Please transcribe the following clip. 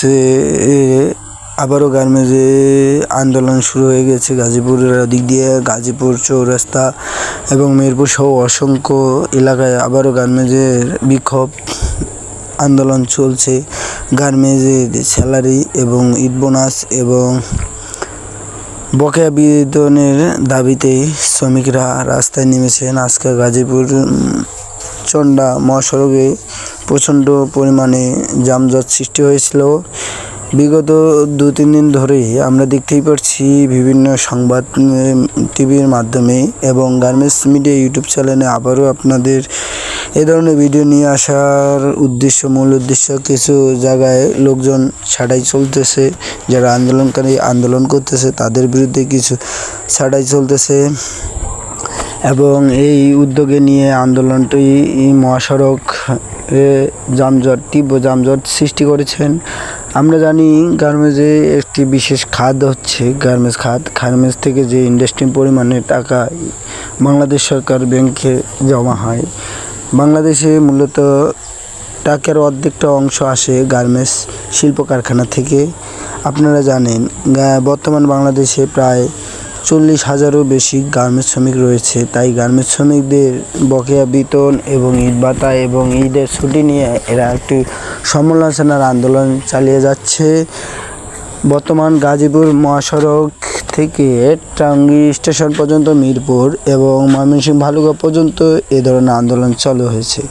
সে আবারও গার্মেন্টে আন্দোলন শুরু হয়ে গেছে। গাজীপুরের দিক দিয়ে গাজীপুর চৌরাস্তা এবং মিরপুর সহ অসংখ্য এলাকায় আবারও গার্মেন্টের বিক্ষোভ আন্দোলন চলছে। গার্মেন্টের স্যালারি এবং ঈদ বোনাস এবং বকেয়া বেতনের দাবিতে শ্রমিকরা রাস্তায় নেমেছেন। আজকে গাজীপুর চন্ডা মহাসড়কে প্রচণ্ড পরিমাণে যানজট সৃষ্টি হয়েছিল। বিগত দু তিন দিন ধরেই আমরা দেখতেই পাচ্ছি বিভিন্ন সংবাদ টিভির মাধ্যমে এবং গার্মেন্টস মিডিয়া ইউটিউব চ্যানেলে আবারও আপনাদের এ ধরনের ভিডিও নিয়ে আসার উদ্দেশ্য, মূল উদ্দেশ্য কিছু জায়গায় লোকজন ছাঁটাই চলতেছে, যারা আন্দোলনকারী আন্দোলন করতেছে, তাদের বিরুদ্ধে কিছু ছাড়াই চলতেছে। এবং এই উদ্যোগে নিয়ে আন্দোলনটি মহাসড়ক যানজট, তীব্র যানজট সৃষ্টি করেছেন। আমরা জানি গার্মেন্টসে একটি বিশেষ খাত হচ্ছে গার্মেন্টস খাত। গার্মেন্টস থেকে যে ইন্ডাস্ট্রি পরিমাণে টাকা বাংলাদেশ সরকার ব্যাংকে জমা হয়, বাংলাদেশে মূলত টাকার অর্ধেকটা অংশ আসে গার্মেন্টস শিল্প কারখানা থেকে। আপনারা জানেন বর্তমান বাংলাদেশে প্রায় চল্লিশ হাজারও বেশি গার্মেন্টস শ্রমিক রয়েছে। তাই গার্মেন্টস শ্রমিকদের বকেয়া বেতন এবং ঈদ ভাতা এবং ঈদের ছুটি নিয়ে এরা একটি সমালোচনার আন্দোলন চালিয়ে যাচ্ছে। বর্তমান গাজীপুর মহাসড়ক থেকে টাঙ্গি স্টেশন পর্যন্ত মিরপুর এবং ময়মনসিংহ ভালুকা পর্যন্ত এ ধরনের আন্দোলন চালু হয়েছে।